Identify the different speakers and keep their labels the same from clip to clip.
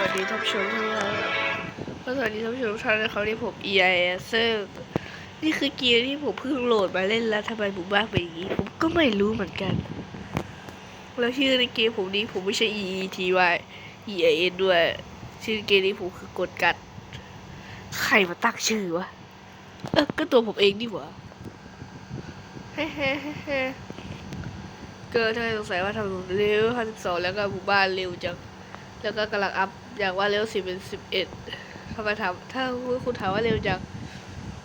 Speaker 1: วัสดีท่านผู้ชมทุกท่านก็สวัสดีท่านผู้ชมทุกท่านนะครับที่ผม EIS ซึ่งนี่คือเกียร์ที่ผมเพิ่งโหลดมาเล่นแล้วทำไมผมบ้าไปอย่างนี้ ผมก็ไม่รู้เหมือนกัน แล้วชื่อในเกมผมนี้ผมไม่ใช่ EETY EIS ด้วย ชื่อเกมนี้ผมคือกดกัด ใครมาตั้งชื่อวะ เออก็ตัวผมเองดีกว่าเฮ้เฮ้เฮ้เฮ้เกิดถ้าสงสัยว่าทำเร็วห้าสิบสองแล้วก็หมู่บ้านเร็วจังแล้วก็กำลังอัพ อยากว่าเร็วสิบเป็นสิบเอ็ดทำไมถามถ้าคุณถามว่าเร็วจัง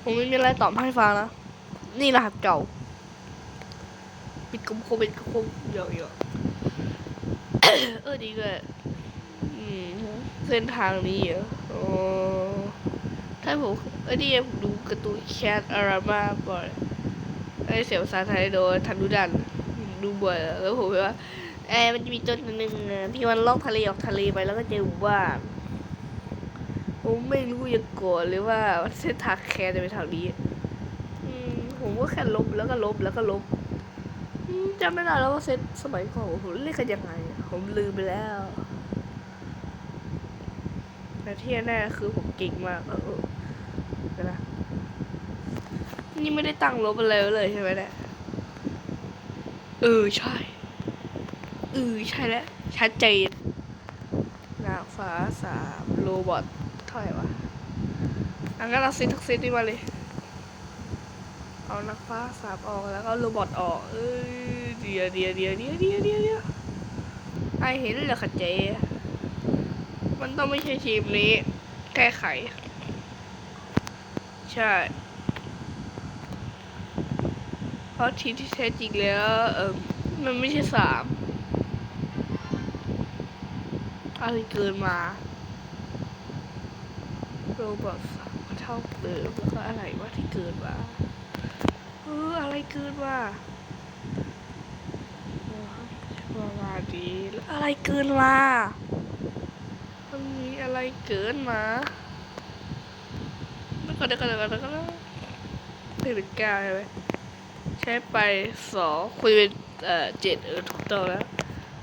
Speaker 1: ผมไม่มีอะไรตอบให้ฟังนะ นี่รหัสเก่า ปิดกลมโคเป็นกลมเยอะๆเออดีเลยอืมเส้นทางนี้เอโอ้ถ้าผมเออนี่ผมดูการ์ตูนแคทอารามาบ่อยไอเสียงภาไทยโดยทันดูดันดูบ่อยแล้วผมว่า เออมันจะมีตัวหนึ่งอะที่มันล่องทะเลออกทะเลไปแล้วก็เจอหมู่าผมไม่รู้จะโกรธหรือว่าเส้นทางแคร์จะไปทางนี้อืมผมก็แค่ลบแล้วก็ลบแล้วก็ลบอืมจำไม่ได้แล้วว่าเซตสมัยก่อนผมเล่นกันยังไง ผมลืมไปแล้วแต่ที่แน่คือผมเก่งมากเออนะนี่ไม่ได้ตั้งลบอะไรเลยใช่ไหมเนี่ยเออใช่ เออใช่แล้ว ชัดเจนนางฟ้าสามโรบอทเท่าไหร่วะอันงั้นเราซิทักซิดีมาเลย เอานักฟ้าสามออกแล้วก็โรบอทออกเอ้ยเดียวเดียวเดียวเดียวเดียวเดียวเดียวไอเห็นเหรอคะเจ มันต้องไม่ใช่ทีมนี้ แก้ไข ใช่ เพราะทีมที่แท้จริงแล้ว เออมันไม่ใช่สาม อะไรเกินมาโรบอทสามเท่าเดิมแล้วก็อะไรวะที่เกินมาเอออะไรเกินมาประมาณนี้แล้วอะไรเกินมามันมีอะไรเกินมาแล้วก็เดี๋ยวก็เดี๋ยวก็เดี๋ยวก็เป็นเก้าใช่ไหมใช้ไปสองคุยเป็นเอ่อเจ็ดเออถูกต้องแล้ว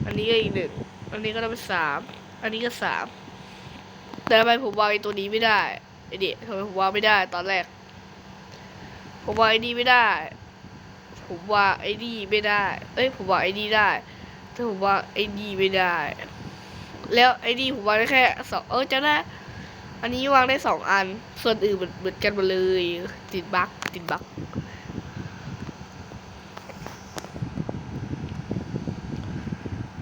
Speaker 1: อันนี้ก็อีกหนึ่งอันนี้ก็ต้องเป็นสาม อันนี้ก็สามแต่ทำไมผมวางไอ้ตัวนี้ไม่ได้ไอเด็กทำไมผมวางไม่ได้ตอนแรก ผมวางไอ้นี่ไม่ได้ ผมวางไอ้นี่ไม่ได้ เอ้ยผมวางไอ้นี่ได้แต่ผมวางไอ้นี่ไม่ได้ แล้วไอ้นี่ผมวางได้แค่สองเออจะได้อันนี้วางได้สองอัน ส่วนอื่นเหมือนเหมือนกันหมดเลย ติดบั๊กติดบั๊ก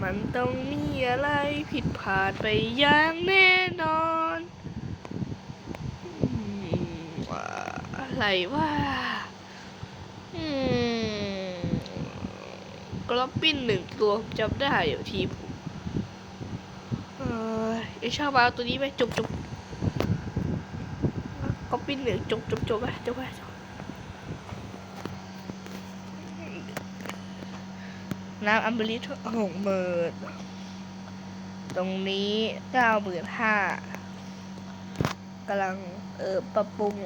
Speaker 1: มันต้องมีอะไรผิดพลาดไปอย่างแน่นอนอืมว่าอะไรว่าอืมกระปิ้นหนึ่งตัวจำได้อยู่ทีมเออไอชอบเอาตัวนี้ไปจบจบก็ปิ้นหนึ่งจบจบจบไปจบไปจบ น้ำอัมเบริทหกหมื่นตรงนี้เก้าหมื่นห้ากำลังเออปรับปรุง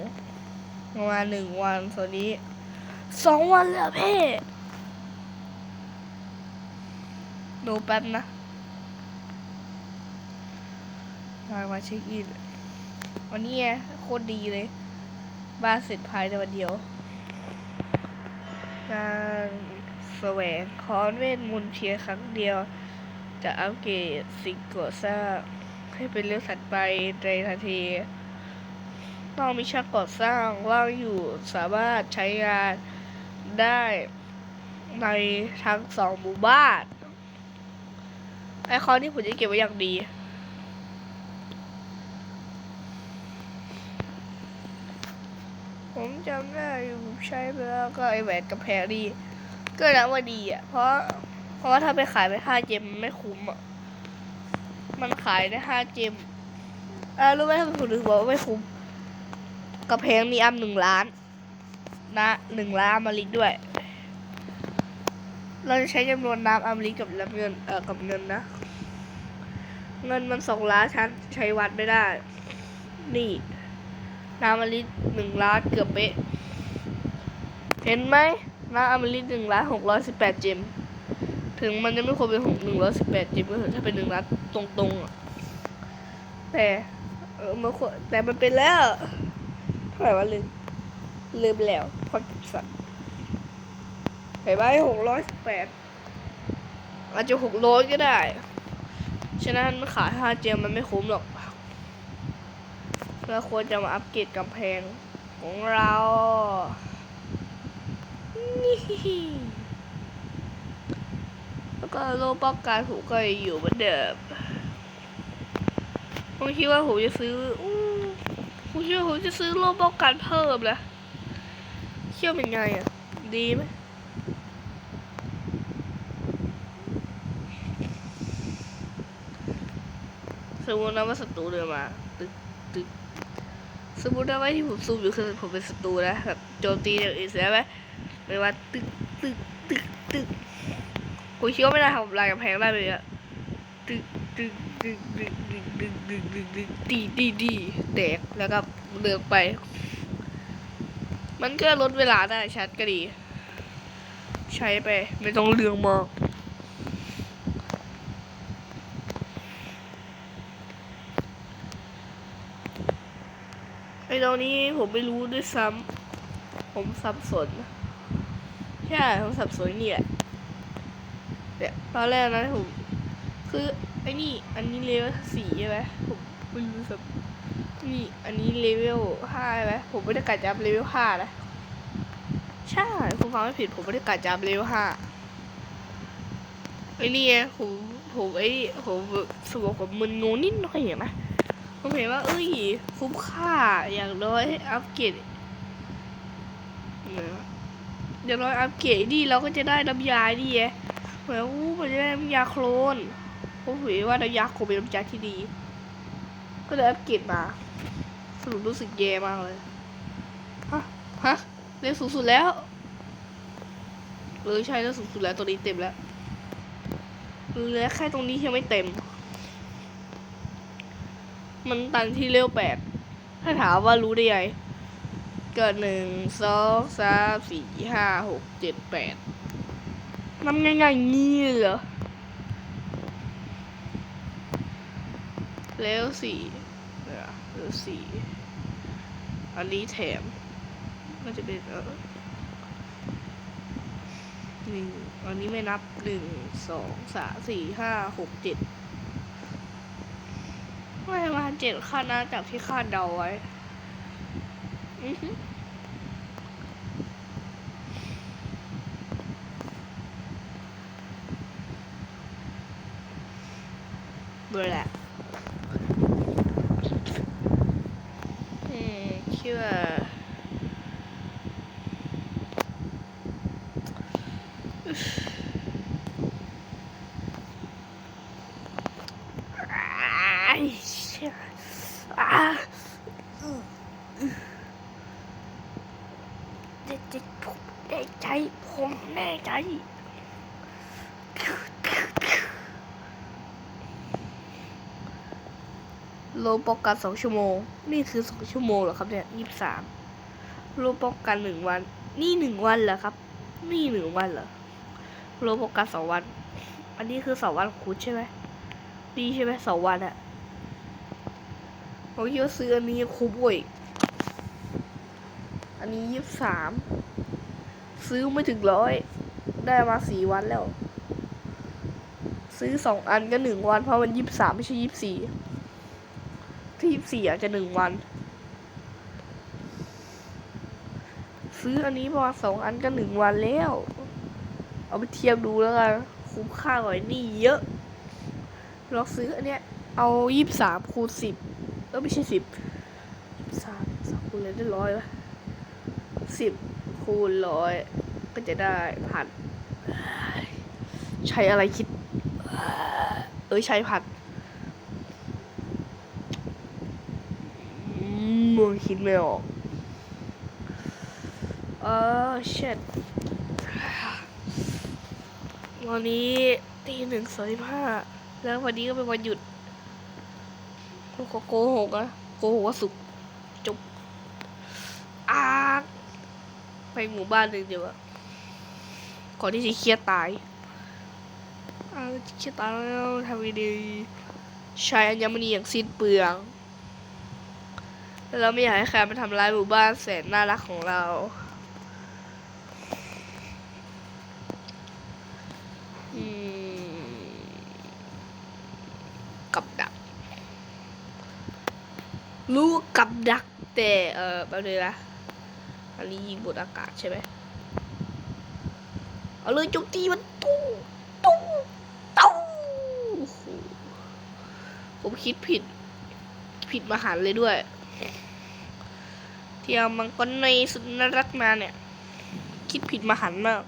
Speaker 1: มาหนึ่งวันส่วนนี้สองวันแล้วเพ่ดูแป๊บนะมามาเช็คอินวันนี้โคตรดีเลย บ้านเสร็จภายในวันเดียวการ แสวงคอนเวทมนต์เพียงครั้งเดียว จะอัปเกรดสิ่งก่อสร้างให้เป็นเรื่องถัดไปในทันทีต้องมีช่างก่อสร้างว่างอยู่สามารถใช้งานได้ในทั้งสองหมู่บ้าน ไอคอนที่ผมจะเก็บไว้อย่างดี ผมจำได้อยู่ผมใช้ไปแล้วก็ไอแหวนกับแพรดี ก็นะว่าดีอะ เพราะ เพราะว่าถ้าไปขายไปห้าเจมมันไม่คุ้มอะ มันขายได้ห้าเจมอ่ารู้ไหมทำไมผมถึงบอกว่าไม่คุ้มกระเพงมีอัมหนึ่งล้าน นะหนึ่งล้านอมฤตด้วย เราจะใช้จำนวนน้ำอมฤตกับเงินเอ่อกับเงินนะ เงินมันสองล้านฉันใช้วัดไม่ได้ นี่น้ำอมฤตหนึ่งล้านเกือบเป๊ะ เห็นไหม หน้ำอมฤตหนึ่งล้านหกร้อยสิบแปดเจม ถึงมันจะไม่ควรเป็นหกหนึ่งร้อยสิบแปดเจมก็เถอะถ้าเป็นหนึ่งล้านตรงๆอะ แต่ เออมันควรแต่มันเป็นแล้ว เท่าไหร่วะลืมลืมแล้วพอดสัตว์เห็นไหมหกร้อยสิบแปดอาจจะหกร้อยก็ได้ ฉะนั้นขายห้าเจมมันไม่คุ้มหรอกเราควรจะมาอัปเกรดกำแพงของเรา แล้วก็โลป้องกันผมก็อยู่เหมือนเดิมผมคิดว่าผมจะซื้ออู้ผมคิดว่าผมจะซื้อโลป้องกันเพิ่มนะเชื่อเป็นไงอะ ดีไหมสมมตินะว่าศัตรูเดินมาตึกตึกสมมตินะว่าที่ผมซูมอยู่คือผมเป็นศัตรูนะแบบโจมตีอย่างอื่นเสียไหม ไม่ว่าตึกตึกตึกตึกผมคิดว่าไม่ได้ทำลายกำแพงได้เลยอะตึกตึกตึกตึกตึกตึกตึกตึกตึกตีตีตีแตกแล้วก็เดินไป มันก็ลดเวลาได้ชัดก็ดี ใช้ไปไม่ต้องเลืองมากไอตรงนี้ผมไม่รู้ด้วยซ้ำผมสับสน ใช่ผมสับสนนี่แหละเนี่ยวตอนแรกนะผมคือไอ้นี่อันนี้เลเวลสี่ใช่ไหมผมไม่รู้สับนี่อันนี้เลเวลห้าใช่ไหมผมไม่ได้กะจับเลเวลห้านะใช่ผมฟังไม่ผิดผมไม่ได้กะจับเลเวลห้าไอ้นี่ไงผมผมไอ้ผมสมองผมมึนงงนิดหน่อยเห็นไหมผมเห็นว่าเอ้ยคุ้มค่าอย่างน้อยอัปเกรดเนี่ย อย่างน้อยอัปเกรดนี่เราก็จะได้น้ำยานี่ไงเหมือนอู้มันจะได้น้ำยาโคลนผมเห็นว่าน้ำยาโคลนเป็นน้ำยาที่ดี ก็เลยอัปเกรดมาสรุปรู้สึกแย่มากเลยฮะฮะเร็วสูงสุดแล้วเออใช่แล้วสูงสุดแล้วตัวนี้เต็มแล้วเหลือแค่ตรงนี้ยังไม่เต็ม มันตันที่เร็วแปดถ้าถามว่ารู้ได้ไง เกิดหนึ่งสองสามสี่ห้าหกเจ็ดแปดนำง่ายๆงี้เหรอเร็วสี่เดี๋ยวเร็วสี่อันนี้แถมก็จะเป็นเออหนึ่งอันนี้ไม่นับหนึ่งสองสามสี่ห้าหกเจ็ดไม่มาเจ็ดขั้นนะจากที่คาดเดาไว้ Hı hı. แน่ใจโลป้องกันสองชั่วโมง นี่คือสองชั่วโมงเหรอครับเนี่ยยี่สิบสามโลป้องกันหนึ่งวัน นี่หนึ่งวันเหรอครับ นี่หนึ่งวันเหรอโลป้องกันสองวัน อันนี้คือสองวันคุณใช่ไหมดีใช่ไหมสองวันอะผมคิดว่าซื้ออันนี้คุ้มกว่าอีกอันนี้ยี่สิบสาม ซื้อไม่ถึงร้อย ได้มาสี่วันแล้ว ซื้อสองอันก็หนึ่งวัน เพราะมันยี่สิบสามไม่ใช่ยี่สิบสี่ที่ยี่สี่อาจจะหนึ่งวัน ซื้ออันนี้ประมาณสองอันก็หนึ่งวันแล้ว เอาไปเทียบดูแล้วกันคุ้มค่ากว่าไอ้นี่เยอะลองซื้ออันเนี้ยเอายี่สิบสามคูณสิบเออไม่ใช่สิบสามสามคูณเลยได้ร้อยวะสิบคูณร้อย ก็จะได้พันใช้อะไรคิด เออใช้พันมึงคิดไม่ออก เออเช็ดวันนี้ตีหนึ่งสสิบห้าแล้ววันนี้ก็เป็นวันหยุดกูโกหกอะโกหกว่าสุกจบอาไปหมู่บ้านหนึ่งเดียวอะ ก่อนที่จะเครียดตายอาเครียดตายแล้วทำไงดีใช้อัญมณีอย่างสิ้นเปลืองแล้วเราไม่อยากให้ใครมาทำร้ายหมู่บ้านแสนน่ารักของเราอืมกับดัก รู้กับดักแต่เออแป๊บนึงนะอันนี้ยิงบนอากาศใช่ไหม เอาเลยโจมตีมันตู้ตู้ตู้โอ้โหผมคิดผิด ผิดมหันเลยด้วย เที่เอามังกรในสุดน่ารักมาเนี่ย คิดผิดมหันมาก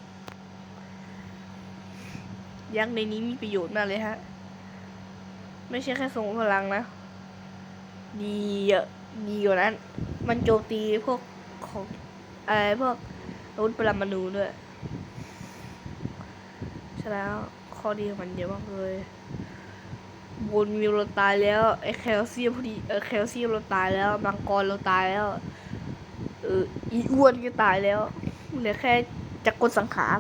Speaker 1: ยักษ์ในนี้มีประโยชน์มากเลยฮะ ไม่ใช่แค่ทรงพลังนะ ดีเยอะดีกว่านั้น มันโจมตีพวกของอะไรพวกอาวุธปรมาณูด้วย ใช่แล้วข้อดีของมันเยอะมากเลยบนมิวเราตายแล้วไอ้แคลเซียมพอดีเออแคลเซียมเราตายแล้วมังกรเราตายแล้วเอออีอ้วนก็ตายแล้วเหลือแค่จักรกลสังขาร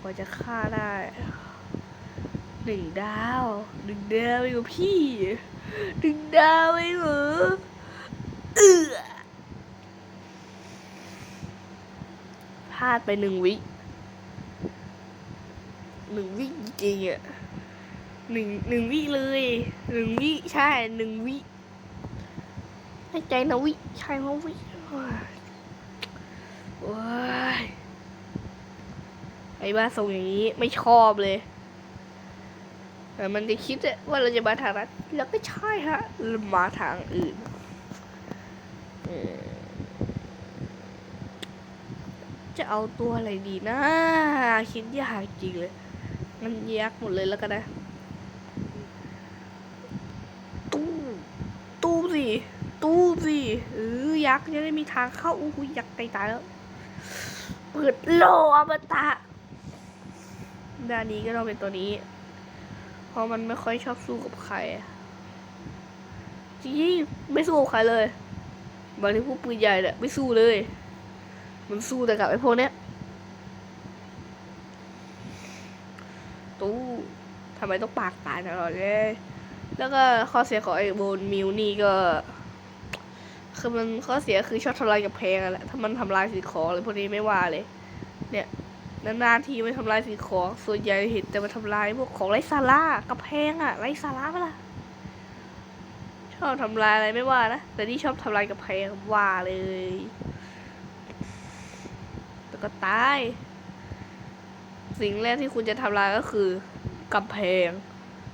Speaker 1: กว่าจะฆ่าได้หนึ่งดาวหนึ่งดาวองเหรอพี่หนึ่งดาวเองเหรอเออ พลาดไปหนึ่งวิหนึ่งวิจริงๆอะหนึ่งหนึ่งวิเลยหนึ่งวิใช่หนึ่งวิให้ใจนะวิใช่มาวิโอ้ยโอ้ยไอ้บ้าส่งอย่างนี้ไม่ชอบเลยแต่มันจะคิดว่าเราจะมาทางนั้นแล้วก็ใช่ฮะมาทางอื่นเออ จะเอาตัวอะไรดีนะคิดยากจริงเลยมันยักหมดเลยแล้วกันนะ ตู้ตู้สิตู้สิเออยักษ์จะได้มีทางเข้าอู้หูยักษ์ใกลตายแล้ว เปิดโลอมตะด้านนี้ก็ต้องเป็นตัวนี้ เพราะมันไม่ค่อยชอบสู้กับใครจริงไม่สู้กับใครเลยบางทีพวกปืนใหญ่เนี่ยไม่สู้เลย มันสู้แต่กับไอ้พวกเนี้ยตู้ทำไมต้องปากตายตลอดเลย แล้วก็ข้อเสียของไอ้โบนมิวนี่ก็ คือมันข้อเสียคือชอบทำลายกับแพงอะแหละ ถ้ามันทำลายสิ่งของอะไรพวกนี้ไม่ว่าเลย เนี่ยนานๆทีไม่ทำลายสิ่งของ ส่วนใหญ่เห็นแต่มาทำลายพวกของไร้สาระกับแพงอะไร้สาระปะล่ะชอบทำลายอะไรไม่ว่านะ แต่นี่ชอบทำลายกับแพงว่าเลย ก็ตาย สิ่งแรกที่คุณจะทำลายก็คือกำแพง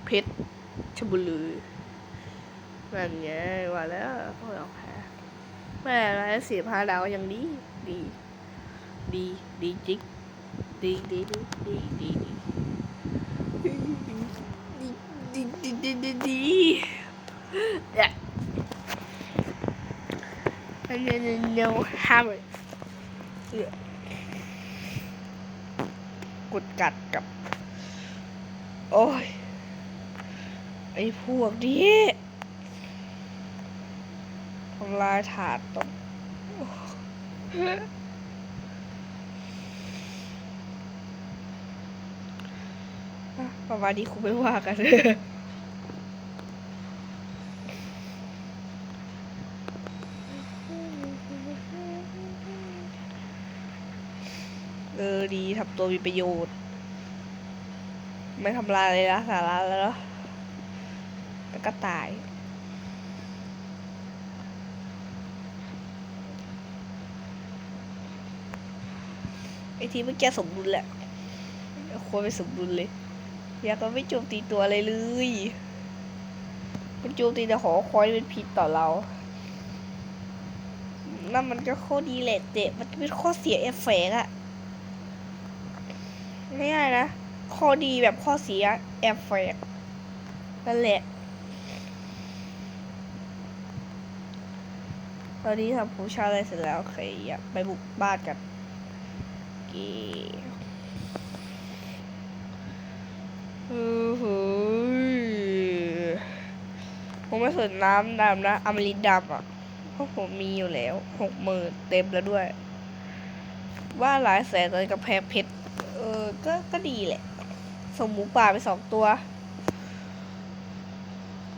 Speaker 1: เพชรชบุรีนั่นไงว่าแล้วพวกเราแพ้แม่อะไรสี่พาดาวยังดี ดี ดีดีจิกดีดีดีดีดีดีดีดีดีดีดีเนี่ยอันนี้ no hammer กดกัดกับ โอ้ย ไอ้พวกนี้ทำลายถาดต้องประมาณนี้คงไม่ว่ากันเลย ทำตัวมีประโยชน์ ไม่ทำลายเลยนะสาระแล้วแล้วก็ตาย ไอทีเมื่อกี้สมดุลแหละควรไปสมดุลเลย อยากก็ไม่โจมตีตัวอะไรเลย มันโจมตีแต่หอคอยเป็นผิดต่อเรานั่นมันก็ข้อดีแหละเจ๊มันเป็นข้อเสียเอฟเฟกอะ ง่ายนะ ข้อดีแบบข้อเสียแอบแฝกนั่นแหละ ตอนนี้ทำผู้ชาอะไรเสร็จแล้วโอเคอยากไปบุกบ้านกันเคอือหือผมไม่สนน้ำดำนะอมฤตดำอะเพราะผมมีอยู่แล้วหกหมื่นเต็มแล้วด้วย ว่าหลายแสนตอนกับแพงเพชร ก็ก็ดีแหละส่งหมูป่าไปสองตัว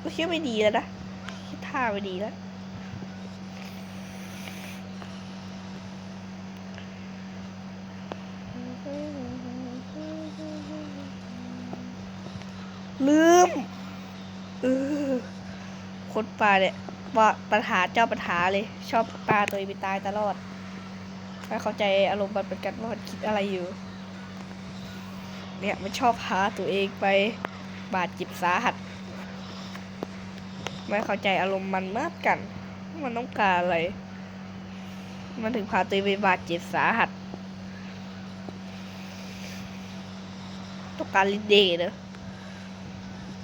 Speaker 1: ก็คิดว่าไม่ดีแล้วนะคิดท่าไม่ดีแล้วลืมเออคนป่าเนี่ยว่าปัญหาเจ้าปัญหาเลย ชอบปลาตัวเองไปตายตลอดไม่เข้าใจอารมณ์มันเป็นกันว่ามันคิดอะไรอยู่ เนี่ยมันชอบพาตัวเองไปบาดเจ็บสาหัส ไม่เข้าใจอารมณ์มันมากกัน มันต้องการอะไร มันถึงพาตัวเองไปบาดเจ็บสาหัสต้องการลิเดเนอะ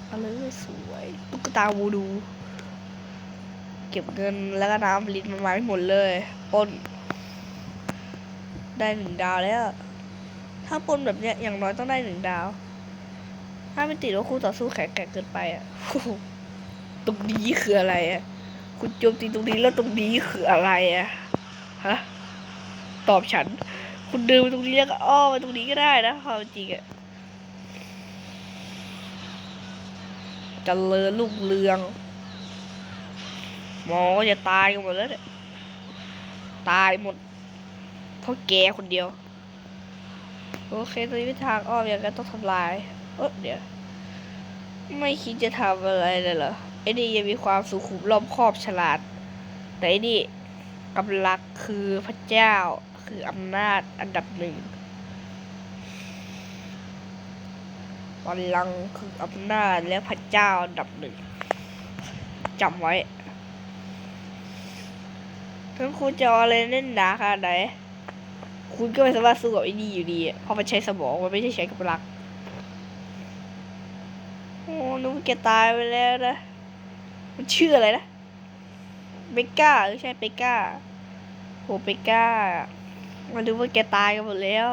Speaker 1: อาเลยสวยตุ๊กตาวูดู เก็บเงินแล้วก็น้ำลินมันมาให้หมดเลยปล้น ได้หนึ่งดาวแล้ว ถ้าปนแบบเนี้ยอย่างน้อยต้องได้หนึ่งดาว ถ้าไม่ติดว่าคู่ต่อสู้แข็งแกร่งเกินไปอะตรงนี้คืออะไรอะ คุณโจมตีตรงนี้แล้วตรงนี้คืออะไรอะฮะตอบฉัน คุณเดินไปตรงนี้แล้วก็อ้อมไปตรงนี้ก็ได้นะความจริงอะจริญรุ่งเรือง หมอจะตายกันหมดแล้วเนี่ยตายหมดเพราะแกคนเดียว โอเคตอนนี้ทางอ้อมยังก็ต้องทำลายเออเดี๋ยว ไม่คิดจะทำอะไรเลยเหรอไอ้นี่ยังมีความสุขุมรอบคอบฉลาด แต่ไอ้นี่กำลังคือพระเจ้าคืออำนาจอันดับหนึ่งบัลลังคืออำนาจและพระเจ้าอันดับหนึ่งจำไว้ถึงคุณจะเออะไรเล่นหนาขนาดไหน คุณก็ไม่สามารถสู้กับไอ้นี่อยู่ดีเพราะมันใช้สมองมันไม่ใช่ใช้กำลังโอ้นึกว่าแกตายไปแล้วนะ มันชื่ออะไรนะเบกก้าหรือใช่เบกก้าโหเบกก้า มันดูว่าแกตายกันหมดแล้ว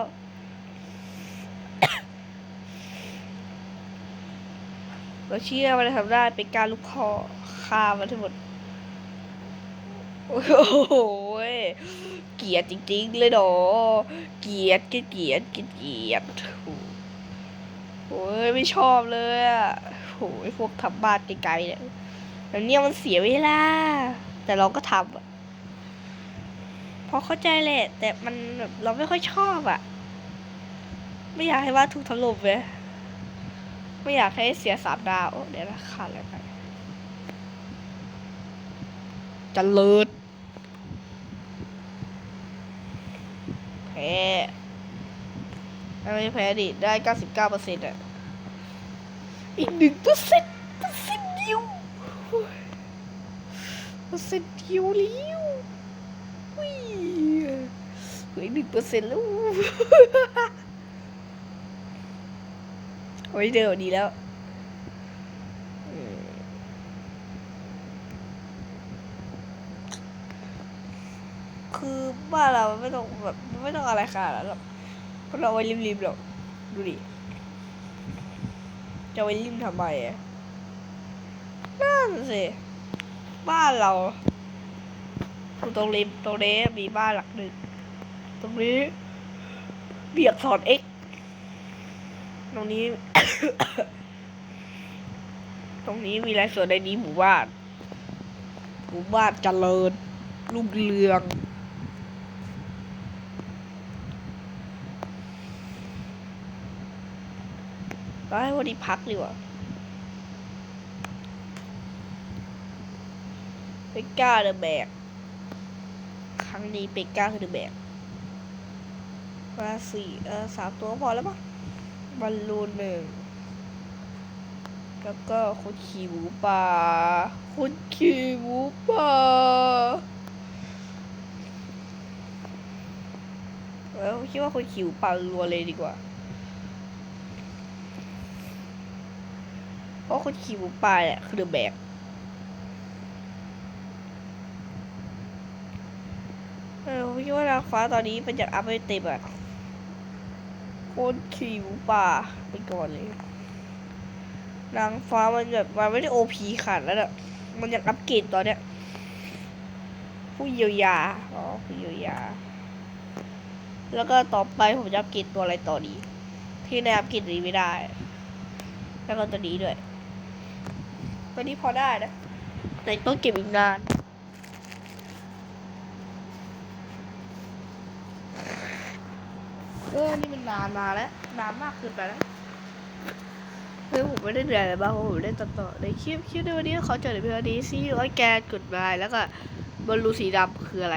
Speaker 1: เราเชื่อมันทำได้เป็นการลูกคอฆ่ามันทั้งหมด โอ้โหยเกียดจริงๆเลยเนาะเกียดเกียดเกียดเกียดโอ้ยไม่ชอบเลยอะโอ้ยพวกทำบ้านไกลๆเนี่ยแล้วเนี่ยมันเสียเวลา แต่เราก็ทำอะพอเข้าใจแหละ แต่มันแบบเราไม่ค่อยชอบอะ ไม่อยากให้ว่านถูกถล่มเลยไม่อยากให้เสียสามดาวเดี๋ยวนะขาดอะไรไป จะเลิศแพ้ไม่แพ้ดิ ได้เก้าสิบเก้าเปอร์เซ็นต์อะ อีกหนึ่งเปอร์เซ็นต์เปอร์เซ็นต์เดียวเปอร์เซ็นต์เดียวเลี้ยววิ่เหลืออีกหนึ่งเปอร์เซ็นต์แล้วโอ้ยเดินดีแล้วอืมคือ บ้านเราไม่ต้องแบบไม่ต้องอะไรขนาดนั้นหรอกเราไว้ริมๆหรอกดูดิจะไว้ริมทำไมอะนั่นสิบ้านเราตรงริมตรงนี้มีบ้านหลังหนึ่งตรงนี้เบียกสอนเอ็กตรงนี้ ตรงนี้มีอะไรส่วนในนี้หมู่บ้าน หมู่บ้านเจริญรุ่งเรือง ก็ให้วันนี้พักดีกว่าเปกก้าเดอะแบก ครั้งนี้เปกก้าคือเดอะแบกมาสี่เออสามตัวพอแล้วปะบอลลูนหนึ่งแล้วก็คนขี่หมูป่าคนขี่หมูป่าแล้วคิดว่าคนขี่หมูป่ารัวเลยดีกว่า เพราะคนขี่หมูป่าเนี่ยคือเดอะแบกเออผมคิดว่านางฟ้าตอนนี้มันจะอัพไม่เต็มอะคตรขี่หมูป่าไปก่อนเลยนางฟ้ามันแบบมันไม่ได้โอพีขาดแล้วอะมันยังอัปเกรดตอนเนี้ยผู้เยียวยาอ๋อผู้เยียวยา แล้วก็ต่อไปผมจะอัปเกรดตัวอะไรต่อดี ที่ในอัปเกรดนี้ไม่ได้ แล้วก็ตัวนี้ด้วย ตัวนี้พอได้นะแต่ต้องเก็บอีกนานเออนี่มันนานมาแล้วนานมากเกินไปแล้วเฮ้ยผมไม่ได้เหนื่อยเลยบ้างเพราะผมได้ตัดต่อในคลิปคลิปในวันนี้ขอจบในเพียงนี้ซีร้อยแกนกดบายแล้วก็บอลลูสีดำคืออะไร